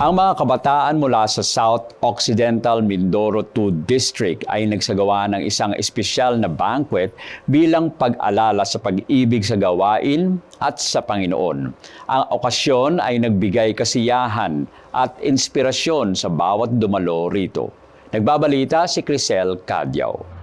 Ang mga kabataan mula sa South Occidental Mindoro 2 District ay nagsagawa ng isang espesyal na banquet bilang pag-alala sa pag-ibig sa gawain at sa Panginoon. Ang okasyon ay nagbigay kasiyahan at inspirasyon sa bawat dumalo rito. Nagbabalita si Crisel Cadyaw.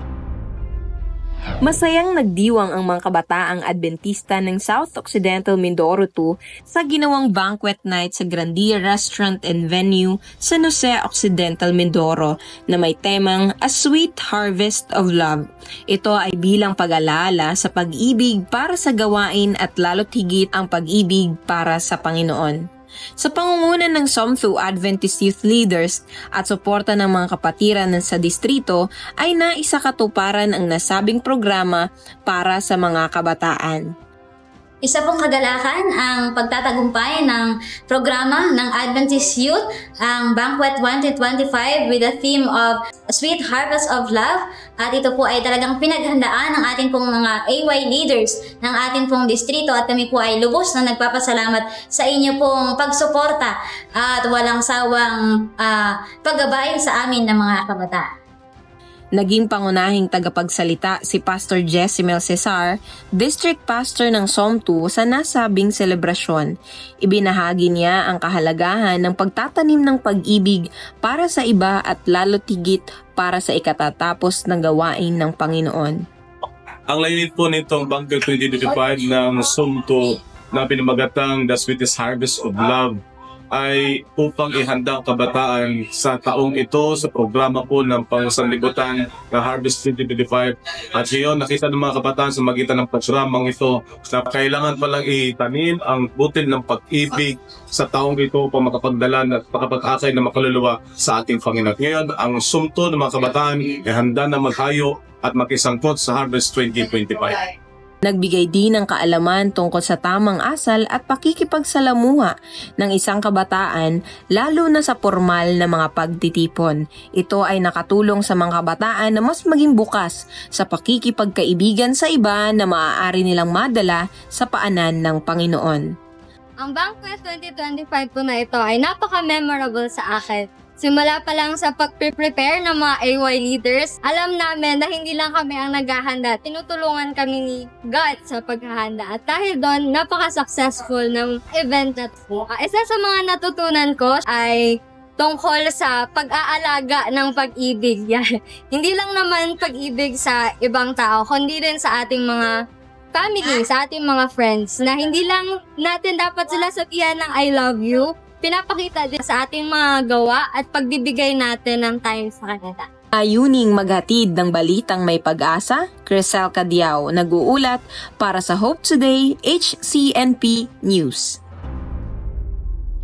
Masayang nagdiwang ang mga kabataang Adventista ng South Occidental Mindoro 2 sa ginawang banquet night sa Grandia Restaurant and Venue sa Jose Occidental Mindoro na may temang A Sweet Harvest of Love. Ito ay bilang pag-alala sa pag-ibig para sa gawain at lalo't higit ang pag-ibig para sa Panginoon. Sa pangunguna ng Somthu Adventist Youth Leaders at suporta ng mga kapatiran sa distrito ay naisakatuparan ang nasabing programa para sa mga kabataan. Isa pong kagalakan ang pagtatagumpay ng programa ng Adventist Youth, ang Banquet 2025 with the theme of Sweet Harvest of Love. At ito po ay talagang pinaghandaan ng ating pong mga AY leaders ng ating pong distrito at kami po ay lubos na nagpapasalamat sa inyo pong pagsuporta at walang sawang ah, paggabay sa amin ng mga kabataan. Naging pangunahing tagapagsalita si Pastor Jessimel Cesar, District Pastor ng SOM2 sa nasabing selebrasyon. Ibinahagi niya ang kahalagahan ng pagtatanim ng pag-ibig para sa iba at lalo tigit para sa ikatatapos ng gawain ng Panginoon. Ang layunin po nitong Bunker 2025 ng Sumto na pinamagatang The Sweetest Harvest of Love ay upang ihanda ang kabataan sa taong ito sa programa po ng pangsanlibutan ng Harvest 2025. At ngayon, nakita ng mga kabataan sa magitan ng programang ito na kailangan palang itanim ang butil ng pag-ibig sa taong ito upang makapagdala at makapag-akay na makaluluwa sa ating Panginoon. Ngayon, ang sumto ng mga kabataan ay handa na maghayo at makisangkot sa Harvest 2025. Nagbigay din ng kaalaman tungkol sa tamang asal at pakikipagsalamuha ng isang kabataan lalo na sa formal na mga pagtitipon. Ito ay nakatulong sa mga kabataan na mas maging bukas sa pakikipagkaibigan sa iba na maaari nilang madala sa paanan ng Panginoon. Ang Banquet 2025 po na ito ay napaka-memorable sa akin. Simula pa lang sa pag-prepare ng mga AY leaders, alam namin na hindi lang kami ang naghahanda. Tinutulungan kami ni God sa paghahanda. At dahil doon, napaka-successful ng event na to. Ah, isa sa mga natutunan ko ay tungkol sa pag-aalaga ng pag-ibig. Yan. hindi lang naman pag-ibig sa ibang tao, kundi rin sa ating mga family, sa ating mga friends, na hindi lang natin dapat sila sabihan ng I love you, pinapakita din sa ating mga gawa at pagbibigay natin ng time sa kanila. Ayuning maghatid ng balitang may pag-asa, Crisel Cadiao nag-uulat para sa Hope Today HCNP News.